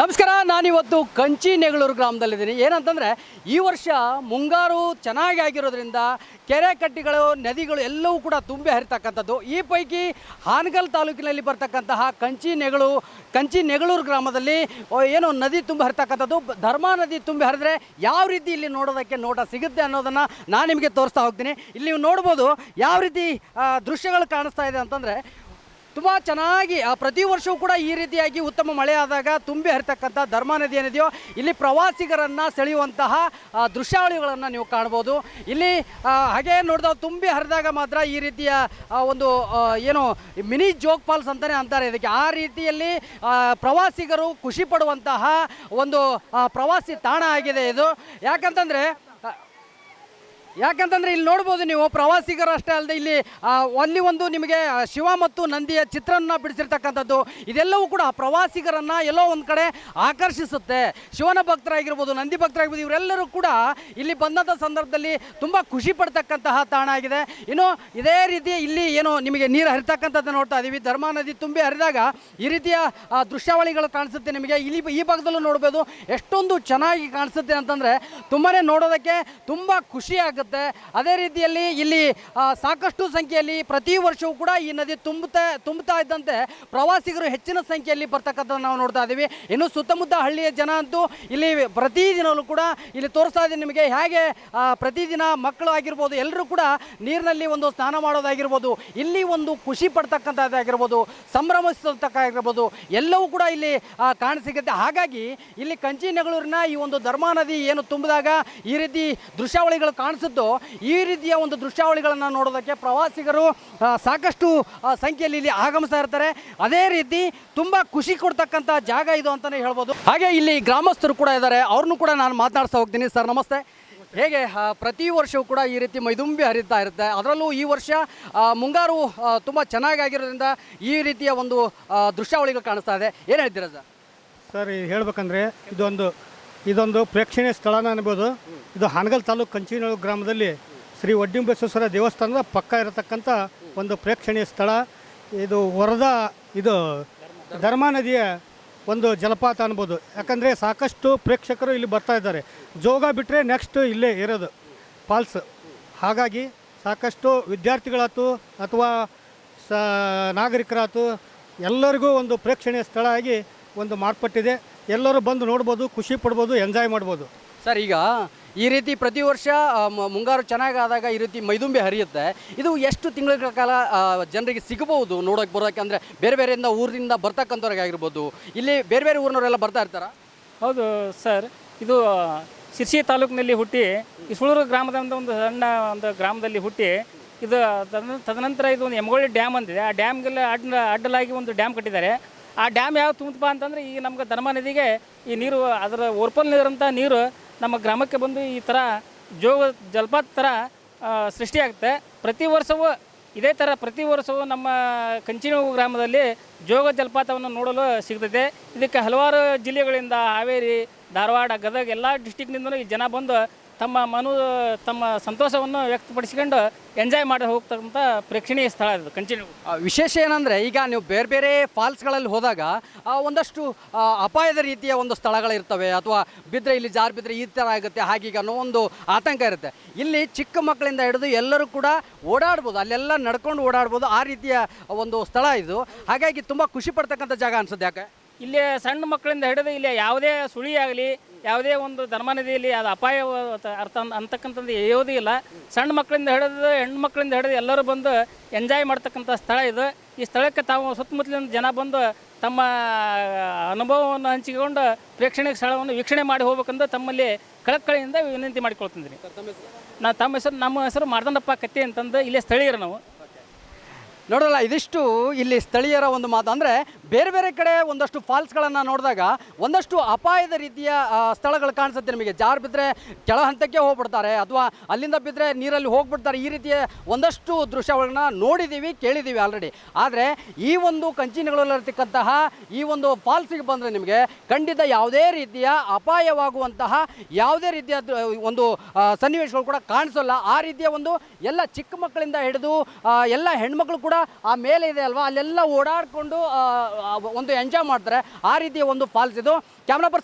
ನಮಸ್ಕಾರ, ನಾನಿವತ್ತು ಕಂಚಿ ನೆಗಳೂರು ಗ್ರಾಮದಲ್ಲಿದ್ದೀನಿ. ಏನಂತಂದರೆ, ಈ ವರ್ಷ ಮುಂಗಾರು ಚೆನ್ನಾಗಿ ಆಗಿರೋದ್ರಿಂದ ಕೆರೆ ಕಟ್ಟಿಗಳು, ನದಿಗಳು ಎಲ್ಲವೂ ಕೂಡ ತುಂಬಿ ಹರಿತಕ್ಕಂಥದ್ದು. ಈ ಪೈಕಿ ಹಾನಗಲ್ ತಾಲೂಕಿನಲ್ಲಿ ಬರ್ತಕ್ಕಂತಹ ಕಂಚಿ ನೆಗಳು, ಕಂಚಿ ನೆಗಳೂರು ಗ್ರಾಮದಲ್ಲಿ ಏನು ನದಿ ತುಂಬಿ ಹರಿತಕ್ಕಂಥದ್ದು. ಧರ್ಮಾ ನದಿ ತುಂಬಿ ಹರಿದ್ರೆ ಯಾವ ರೀತಿ ಇಲ್ಲಿ ನೋಡೋದಕ್ಕೆ ನೋಟ ಸಿಗುತ್ತೆ ಅನ್ನೋದನ್ನು ನಾನು ನಿಮಗೆ ತೋರಿಸ್ತಾ ಹೋಗ್ತೀನಿ. ಇಲ್ಲಿ ನೀವು ನೋಡ್ಬೋದು ಯಾವ ರೀತಿ ದೃಶ್ಯಗಳು ಕಾಣಿಸ್ತಾ ಇದೆ ಅಂತಂದರೆ ತುಂಬ ಚೆನ್ನಾಗಿ ಪ್ರತಿ ವರ್ಷವೂ ಕೂಡ ಈ ರೀತಿಯಾಗಿ ಉತ್ತಮ ಮಳೆ ಆದಾಗ ತುಂಬಿ ಹರಿತಕ್ಕಂಥ ಧರ್ಮಾ ನದಿ ಏನಿದೆಯೋ, ಇಲ್ಲಿ ಪ್ರವಾಸಿಗರನ್ನು ಸೆಳೆಯುವಂತಹ ದೃಶ್ಯಾವಳಿಗಳನ್ನು ನೀವು ಕಾಣ್ಬೋದು ಇಲ್ಲಿ ಹಾಗೆ ನೋಡಿದಾಗ ತುಂಬಿ ಹರಿದಾಗ ಮಾತ್ರ ಈ ರೀತಿಯ ಒಂದು ಏನು ಮಿನಿ ಜೋಗ್ ಫಾಲ್ಸ್ ಅಂತಲೇ ಅಂತಾರೆ ಇದಕ್ಕೆ. ಆ ರೀತಿಯಲ್ಲಿ ಪ್ರವಾಸಿಗರು ಖುಷಿ ಪಡುವಂತಹ ಒಂದು ಪ್ರವಾಸಿ ತಾಣ ಆಗಿದೆ ಇದು. ಯಾಕಂತಂದರೆ ಯಾಕಂತಂದ್ರೆ ಇಲ್ಲಿ ನೋಡ್ಬೋದು ನೀವು, ಪ್ರವಾಸಿಗರು ಅಷ್ಟೇ ಅಲ್ಲದೆ ಇಲ್ಲಿ ಅಲ್ಲಿ ಒಂದು ನಿಮಗೆ ಶಿವ ಮತ್ತು ನಂದಿಯ ಚಿತ್ರನ್ನ ಬಿಡಿಸಿರ್ತಕ್ಕಂಥದ್ದು. ಇದೆಲ್ಲವೂ ಕೂಡ ಪ್ರವಾಸಿಗರನ್ನ ಎಲ್ಲೋ ಒಂದು ಕಡೆ ಆಕರ್ಷಿಸುತ್ತೆ. ಶಿವನ ಭಕ್ತರಾಗಿರ್ಬೋದು, ನಂದಿ ಭಕ್ತರಾಗಿರ್ಬೋದು, ಇವರೆಲ್ಲರೂ ಕೂಡ ಇಲ್ಲಿ ಬಂದಂಥ ಸಂದರ್ಭದಲ್ಲಿ ತುಂಬ ಖುಷಿ ಪಡ್ತಕ್ಕಂತಹ ತಾಣ ಆಗಿದೆ. ಇನ್ನು ಇದೇ ರೀತಿ ಇಲ್ಲಿ ಏನು ನಿಮಗೆ ನೀರು ಹರಿತಕ್ಕಂಥದ್ದು ನೋಡ್ತಾ ಇದ್ದೀವಿ ಧರ್ಮಾ ನದಿ ತುಂಬಿ ಹರಿದಾಗ ಈ ರೀತಿಯ ದೃಶ್ಯಾವಳಿಗಳು ಕಾಣಿಸುತ್ತೆ ನಿಮಗೆ. ಇಲ್ಲಿ, ಈ ಭಾಗದಲ್ಲೂ ನೋಡ್ಬೋದು, ಎಷ್ಟೊಂದು ಚೆನ್ನಾಗಿ ಕಾಣಿಸುತ್ತೆ ಅಂತಂದ್ರೆ ತುಂಬಾನೇ ನೋಡೋದಕ್ಕೆ ತುಂಬಾ ಖುಷಿ ಆಗುತ್ತೆ ಅದೇ ರೀತಿಯಲ್ಲಿ ಇಲ್ಲಿ ಸಾಕಷ್ಟು ಸಂಖ್ಯೆಯಲ್ಲಿ ಪ್ರತಿ ವರ್ಷವೂ ಕೂಡ ಈ ನದಿ ತುಂಬುತ್ತಾ ತುಂಬುತ್ತಾ ಇದ್ದಂತೆ ಪ್ರವಾಸಿಗರು ಹೆಚ್ಚಿನ ಸಂಖ್ಯೆಯಲ್ಲಿ ಬರ್ತಕ್ಕಂಥದ್ದು ನಾವು ನೋಡ್ತಾ ಇದ್ದೀವಿ ಇನ್ನು ಸುತ್ತಮುತ್ತ ಹಳ್ಳಿಯ ಜನ ಅಂತೂ ಇಲ್ಲಿ ಪ್ರತಿದಿನವೂ ಕೂಡ ಇಲ್ಲಿ ತೋರಿಸ್ತಾ ಇದ್ದೀನಿ ನಿಮಗೆ. ಹೇಗೆ ಪ್ರತಿದಿನ ಮಕ್ಕಳು ಆಗಿರ್ಬೋದು ಎಲ್ಲರೂ ಕೂಡ ನೀರಿನಲ್ಲಿ ಒಂದು ಸ್ನಾನ ಮಾಡೋದಾಗಿರ್ಬೋದು, ಇಲ್ಲಿ ಒಂದು ಖುಷಿ ಪಡ್ತಕ್ಕಂಥದ್ದಾಗಿರ್ಬೋದು ಸಂಭ್ರಮಿಸತಕ್ಕಾಗಿರ್ಬೋದು ಎಲ್ಲವೂ ಕೂಡ ಇಲ್ಲಿ ಕಾಣಸಿಗುತ್ತೆ. ಹಾಗಾಗಿ ಇಲ್ಲಿ ಕಂಚಿನಗಳೂರಿನ ಈ ಒಂದು ಧರ್ಮಾ ನದಿ ಏನು ತುಂಬಿದಾಗ ಈ ರೀತಿ ದೃಶ್ಯಾವಳಿಗಳು ಕಾಣಿಸುತ್ತೋ. ಈ ರೀತಿಯ ಒಂದು ದೃಶ್ಯಾವಳಿಗಳನ್ನು ನೋಡೋದಕ್ಕೆ ಪ್ರವಾಸಿಗರು ಸಾಕಷ್ಟು ಸಂಖ್ಯೆಯಲ್ಲಿ ಇಲ್ಲಿ ಆಗಮಿಸ್ತಾ ಇರ್ತಾರೆ. ಅದೇ ರೀತಿ ತುಂಬ ಖುಷಿ ಕೊಡ್ತಕ್ಕಂಥ ಜಾಗ ಇದು ಅಂತಲೇ ಹೇಳ್ಬೋದು. ಹಾಗೆ ಇಲ್ಲಿ ಗ್ರಾಮಸ್ಥರು ಕೂಡ ಇದ್ದಾರೆ. ಅವ್ರನ್ನೂ ಕೂಡ ನಾನು ಮಾತನಾಡ್ತಾ ಹೋಗ್ತೀನಿ. ಸರ್, ನಮಸ್ತೆ. ಹೇಗೆ ಪ್ರತಿ ವರ್ಷವೂ ಕೂಡ ಈ ರೀತಿ ಮೈದುಂಬಿ ಹರಿತಾ ಇರುತ್ತೆ. ಅದರಲ್ಲೂ ಈ ವರ್ಷ ಮುಂಗಾರು ತುಂಬ ಚೆನ್ನಾಗಾಗಿರೋದ್ರಿಂದ ಈ ರೀತಿಯ ಒಂದು ದೃಶ್ಯಾವಳಿಗಳು ಕಾಣಿಸ್ತಾ ಇದೆ. ಏನು ಹೇಳ್ತೀರಾ ಸರ್? ಸರ್ ಹೇಳ್ಬೇಕಂದ್ರೆ ಇದೊಂದು ಇದೊಂದು ಪ್ರೇಕ್ಷಣೀಯ ಸ್ಥಳನ ಅನ್ಬೋದು. ಇದು ಹಾನಗಲ್ ತಾಲೂಕು ಕಂಚಿನೋಳು ಗ್ರಾಮದಲ್ಲಿ ಶ್ರೀ ಒಡ್ಡಿಂಬೇಶ್ವರ ದೇವಸ್ಥಾನದ ಪಕ್ಕ ಇರತಕ್ಕಂಥ ಒಂದು ಪ್ರೇಕ್ಷಣೀಯ ಸ್ಥಳ. ಇದು ಹೊರದ ಇದು ಧರ್ಮಾ ನದಿಯ ಒಂದು ಜಲಪಾತ ಅನ್ಬೋದು. ಯಾಕಂದರೆ ಸಾಕಷ್ಟು ಪ್ರೇಕ್ಷಕರು ಇಲ್ಲಿ ಬರ್ತಾ ಇದ್ದಾರೆ. ಜೋಗ ಬಿಟ್ಟರೆ ನೆಕ್ಸ್ಟ್ ಇಲ್ಲೇ ಇರೋದು, ಫಾಲ್ಸ್. ಹಾಗಾಗಿ ಸಾಕಷ್ಟು ವಿದ್ಯಾರ್ಥಿಗಳಾಯ್ತು ಅಥವಾ ಸ ನಾಗರಿಕರಾಯ್ತು ಎಲ್ಲರಿಗೂ ಒಂದು ಪ್ರೇಕ್ಷಣೀಯ ಸ್ಥಳ ಆಗಿ ಒಂದು ಮಾರ್ಪಟ್ಟಿದೆ. ಎಲ್ಲರೂ ಬಂದು ನೋಡ್ಬೋದು, ಖುಷಿ ಪಡ್ಬೋದು, ಎಂಜಾಯ್ ಮಾಡ್ಬೋದು. ಸರ್, ಈಗ ಈ ರೀತಿ ಪ್ರತಿ ವರ್ಷ ಮುಂಗಾರು ಚೆನ್ನಾಗಾದಾಗ ಈ ರೀತಿ ಮೈದುಂಬಿ ಹರಿಯುತ್ತೆ. ಇದು ಎಷ್ಟು ತಿಂಗಳ ಕಾಲ ಜನರಿಗೆ ಸಿಗಬಹುದು ನೋಡೋಕೆ ಬರೋಕ್ಕೆ ಅಂದರೆ ಬೇರೆ ಬೇರೆಯಿಂದ ಊರಿನಿಂದ ಬರ್ತಕ್ಕಂಥವ್ರಿಗೆ ಆಗಿರ್ಬೋದು. ಇಲ್ಲಿ ಬೇರೆ ಬೇರೆ ಊರಿನವರೆಲ್ಲ ಬರ್ತಾ ಇರ್ತಾರ? ಹೌದು ಸರ್. ಇದು ಶಿರ್ಸಿ ತಾಲೂಕಿನಲ್ಲಿ ಹುಟ್ಟಿ, ಈ ಸುಳೂರು ಗ್ರಾಮದ ಒಂದು ಸಣ್ಣ ಒಂದು ಗ್ರಾಮದಲ್ಲಿ ಹುಟ್ಟಿ, ಇದು ತದನ- ತದನಂತರ ಇದು ಒಂದು ಎಮ್ಗೊಳ್ಳಿ ಡ್ಯಾಮ್ ಅಂತಿದೆ. ಆ ಡ್ಯಾಮ್ಗೆಲ್ಲ ಅಡ್ಡ, ಅಡ್ಡಲಾಗಿ ಒಂದು ಡ್ಯಾಮ್ ಕಟ್ಟಿದ್ದಾರೆ. ಆ ಡ್ಯಾಮ್ ಯಾವ ತುಂಬಪ್ಪ ಅಂತಂದರೆ, ಈಗ ನಮ್ಗೆ ಧರ್ಮ ನದಿಗೆ ಈ ನೀರು, ಅದರ ಓರ್ಪಲ್ ನೀರು ನಮ್ಮ ಗ್ರಾಮಕ್ಕೆ ಬಂದು ಈ ಥರ ಜೋಗ ಜಲಪಾತ ಥರ ಸೃಷ್ಟಿಯಾಗುತ್ತೆ ಪ್ರತಿ ವರ್ಷವೂ ಇದೇ ಥರ ಪ್ರತಿ ವರ್ಷವೂ ನಮ್ಮ ಕಂಚಿನವು ಗ್ರಾಮದಲ್ಲಿ ಜೋಗ ಜಲಪಾತವನ್ನು ನೋಡಲು ಸಿಗ್ತದೆ. ಇದಕ್ಕೆ ಹಲವಾರು ಜಿಲ್ಲೆಗಳಿಂದ ಹಾವೇರಿ, ಧಾರವಾಡ, ಗದಗ ಎಲ್ಲ ಡಿಸ್ಟಿಕ್ನಿಂದಲೂ ಈ ಜನ ಬಂದು ತಮ್ಮ ಮನು, ತಮ್ಮ ಸಂತೋಷವನ್ನು ವ್ಯಕ್ತಪಡಿಸಿಕೊಂಡು ಎಂಜಾಯ್ ಮಾಡಿ ಹೋಗ್ತಕ್ಕಂಥ ಪ್ರೇಕ್ಷಣೀಯ ಸ್ಥಳ ಇದು ಕಂಚಿನ ವಿಶೇಷ ಏನಂದರೆ, ಈಗ ನೀವು ಬೇರೆ ಬೇರೆ ಫಾಲ್ಸ್ಗಳಲ್ಲಿ ಹೋದಾಗ ಒಂದಷ್ಟು ಅಪಾಯದ ರೀತಿಯ ಒಂದು ಸ್ಥಳಗಳಿರ್ತವೆ, ಅಥವಾ ಬಿದ್ದರೆ ಇಲ್ಲಿ ಜಾರು ಬಿದ್ದರೆ ಈ ಥರ ಆಗುತ್ತೆ ಹಾಗೀಗ ಅನ್ನೋ ಒಂದು ಆತಂಕ ಇರುತ್ತೆ. ಇಲ್ಲಿ ಚಿಕ್ಕ ಮಕ್ಕಳಿಂದ ಹಿಡಿದು ಎಲ್ಲರೂ ಕೂಡ ಓಡಾಡ್ಬೋದು, ಅಲ್ಲೆಲ್ಲ ನಡ್ಕೊಂಡು ಓಡಾಡ್ಬೋದು, ಆ ರೀತಿಯ ಒಂದು ಸ್ಥಳ ಇದು. ಹಾಗಾಗಿ ತುಂಬ ಖುಷಿ ಪಡ್ತಕ್ಕಂಥ ಜಾಗ ಅನ್ಸುತ್ತೆ, ಯಾಕೆ? ಇಲ್ಲಿ ಸಣ್ಣ ಮಕ್ಕಳಿಂದ ಹಿಡಿದು ಇಲ್ಲಿ ಯಾವುದೇ ಸುಳಿ ಆಗಲಿ, ಯಾವುದೇ ಒಂದು ಧರ್ಮ ನದಿಯಲ್ಲಿ ಅದು ಅಪಾಯ ಅರ್ಥ ಅಂತಕ್ಕಂಥದ್ದು ಯಾವುದೂ ಇಲ್ಲ. ಸಣ್ಣ ಮಕ್ಕಳಿಂದ ಹಿಡಿದು ಹೆಣ್ಣು ಮಕ್ಕಳಿಂದ ಹಿಡಿದು ಎಲ್ಲರೂ ಬಂದು ಎಂಜಾಯ್ ಮಾಡ್ತಕ್ಕಂಥ ಸ್ಥಳ ಇದು. ಈ ಸ್ಥಳಕ್ಕೆ ತಾವು ಸುತ್ತಮುತ್ತಲಿನ ಜನ ಬಂದು ತಮ್ಮ ಅನುಭವವನ್ನು ಹಂಚಿಕೊಂಡು ಪ್ರೇಕ್ಷಣೀಯ ಸ್ಥಳವನ್ನು ವೀಕ್ಷಣೆ ಮಾಡಿ ಹೋಗ್ಬೇಕಂದು ತಮ್ಮಲ್ಲಿ ಕಳಕಳಿಯಿಂದ ವಿನಂತಿ ಮಾಡಿಕೊಳ್ತಿದ್ದೀನಿ. ನಾ ತಮ್ಮ ಹೆಸರು, ನಮ್ಮ ಹೆಸರು ಮಾರ್ದಂಡಪ್ಪ ಕತ್ತಿ ಅಂತಂದು ಇಲ್ಲೇ ಸ್ಥಳೀಯರು ನಾವು. ನೋಡಲ್ಲ, ಇದಿಷ್ಟು ಇಲ್ಲಿ ಸ್ಥಳೀಯರ ಒಂದು ಮಾತು. ಅಂದರೆ ಬೇರೆ ಬೇರೆ ಕಡೆ ಒಂದಷ್ಟು ಫಾಲ್ಸ್ಗಳನ್ನು ನೋಡಿದಾಗ ಒಂದಷ್ಟು ಅಪಾಯದ ರೀತಿಯ ಸ್ಥಳಗಳು ಕಾಣಿಸುತ್ತೆ ನಿಮಗೆ. ಜಾರು ಬಿದ್ದರೆ ಕೆಳ ಹಂತಕ್ಕೆ ಹೋಗ್ಬಿಡ್ತಾರೆ, ಅಥವಾ ಅಲ್ಲಿಂದ ಬಿದ್ದರೆ ನೀರಲ್ಲಿ ಹೋಗ್ಬಿಡ್ತಾರೆ. ಈ ರೀತಿಯ ಒಂದಷ್ಟು ದೃಶ್ಯಗಳನ್ನ ನೋಡಿದ್ದೀವಿ ಕೇಳಿದ್ದೀವಿ ಆಲ್ರೆಡಿ ಆದರೆ ಈ ಒಂದು ಕಂಚಿನಗಳಲ್ಲಿರ್ತಕ್ಕಂತಹ ಈ ಒಂದು ಫಾಲ್ಸಿಗೆ ಬಂದರೆ ನಿಮಗೆ ಖಂಡಿತ ಯಾವುದೇ ರೀತಿಯ ಅಪಾಯವಾಗುವಂತಹ, ಯಾವುದೇ ರೀತಿಯ ಒಂದು ಸನ್ನಿವೇಶಗಳು ಕೂಡ ಕಾಣಿಸೋಲ್ಲ. ಆ ರೀತಿಯ ಒಂದು ಎಲ್ಲ ಚಿಕ್ಕ ಮಕ್ಕಳಿಂದ ಹಿಡಿದು ಎಲ್ಲ ಹೆಣ್ಮಕ್ಳು ಕೂಡ ಆ ಮೇಲೆ ಇದೆ ಅಲ್ವಾ? ಅಲ್ಲೆಲ್ಲ ಓಡಾಡಿಕೊಂಡು ಒಂದು ಎಂಜಾಯ್ ಮಾಡ್ತಾರೆ. ಆ ರೀತಿಯ ಒಂದು ಫಾಲ್ಸ್ ಇದು. Camera person